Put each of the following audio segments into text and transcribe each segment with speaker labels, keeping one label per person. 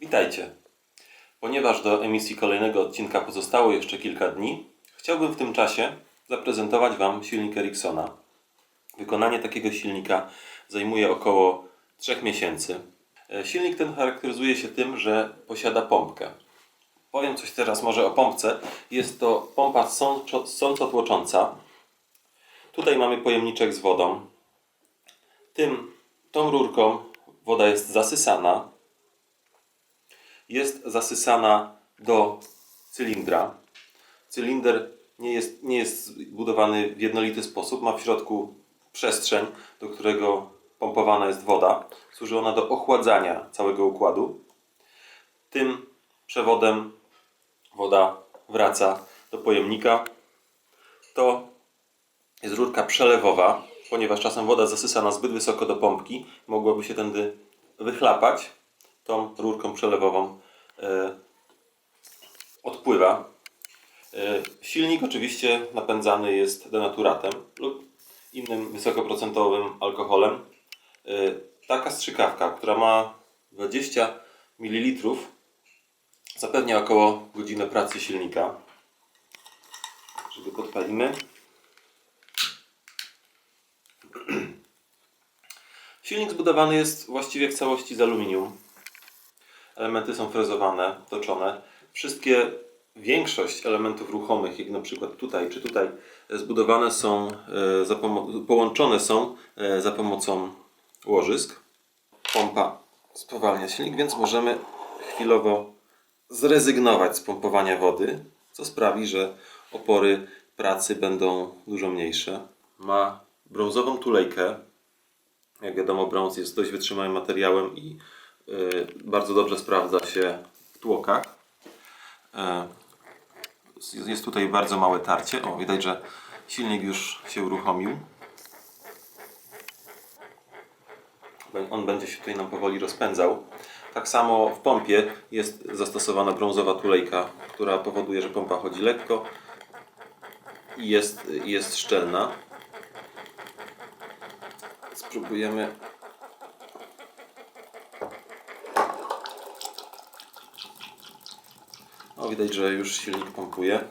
Speaker 1: Witajcie. Ponieważ do emisji kolejnego odcinka pozostało jeszcze kilka dni, chciałbym w tym czasie zaprezentować Wam silnik Ericssona. Wykonanie takiego silnika zajmuje około 3 miesięcy. E, Silnik ten charakteryzuje się tym, że posiada pompkę. Powiem coś teraz może o pompce. Jest to pompa sącotłocząca. Tutaj mamy pojemniczek z wodą. Tym, tą rurką woda jest zasysana. Jest zasysana do cylindra. Cylinder nie jest, nie jest zbudowany w jednolity sposób. Ma w środku przestrzeń, do którego pompowana jest woda. Służy ona do ochładzania całego układu. Tym przewodem woda wraca do pojemnika. To jest rurka przelewowa, ponieważ czasem woda zasysana zbyt wysoko do pompki mogłaby się tędy wychlapać. Tą rurką przelewową e, odpływa. E, silnik oczywiście napędzany jest denaturatem lub innym wysokoprocentowym alkoholem. E, taka strzykawka, która ma 20 ml zapewnia około godzinę pracy silnika. Żeby podpalimy. Silnik zbudowany jest właściwie w całości z aluminium. Elementy są frezowane, toczone. Wszystkie, większość elementów ruchomych, jak na przykład tutaj czy tutaj, zbudowane są, e, połączone są e, za pomocą łożysk. Pompa spowalnia silnik, więc możemy chwilowo zrezygnować z pompowania wody, co sprawi, że opory pracy będą dużo mniejsze. Ma brązową tulejkę, jak wiadomo, brąz jest dość wytrzymałym materiałem i bardzo dobrze sprawdza się w tłokach. E, jest- tutaj bardzo małe tarcie. O, widać, że silnik już się uruchomił. On będzie się tutaj nam powoli rozpędzał. Tak samo w pompie jest zastosowana brązowa tulejka, która powoduje, że pompa chodzi lekko i jest, jest szczelna. Spróbujemy. O, widać, że już silnik pompuje.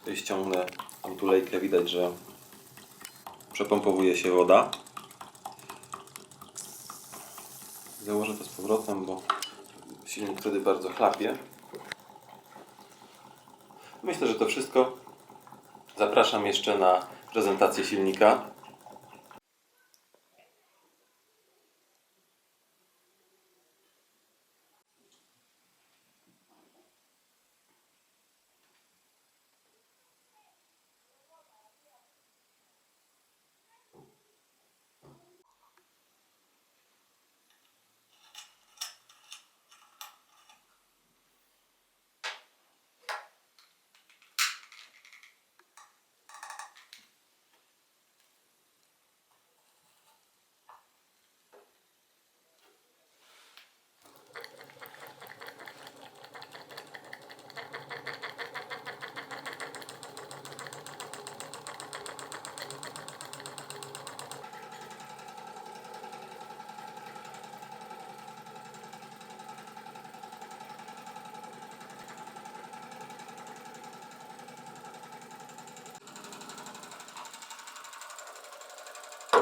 Speaker 1: Tutaj ściągnę tą tulejkę, widać, że przepompowuje się woda. Założę to z powrotem, bo silnik wtedy bardzo chlapie. Myślę, że to wszystko. Zapraszam jeszcze na prezentację silnika.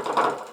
Speaker 1: Thank you.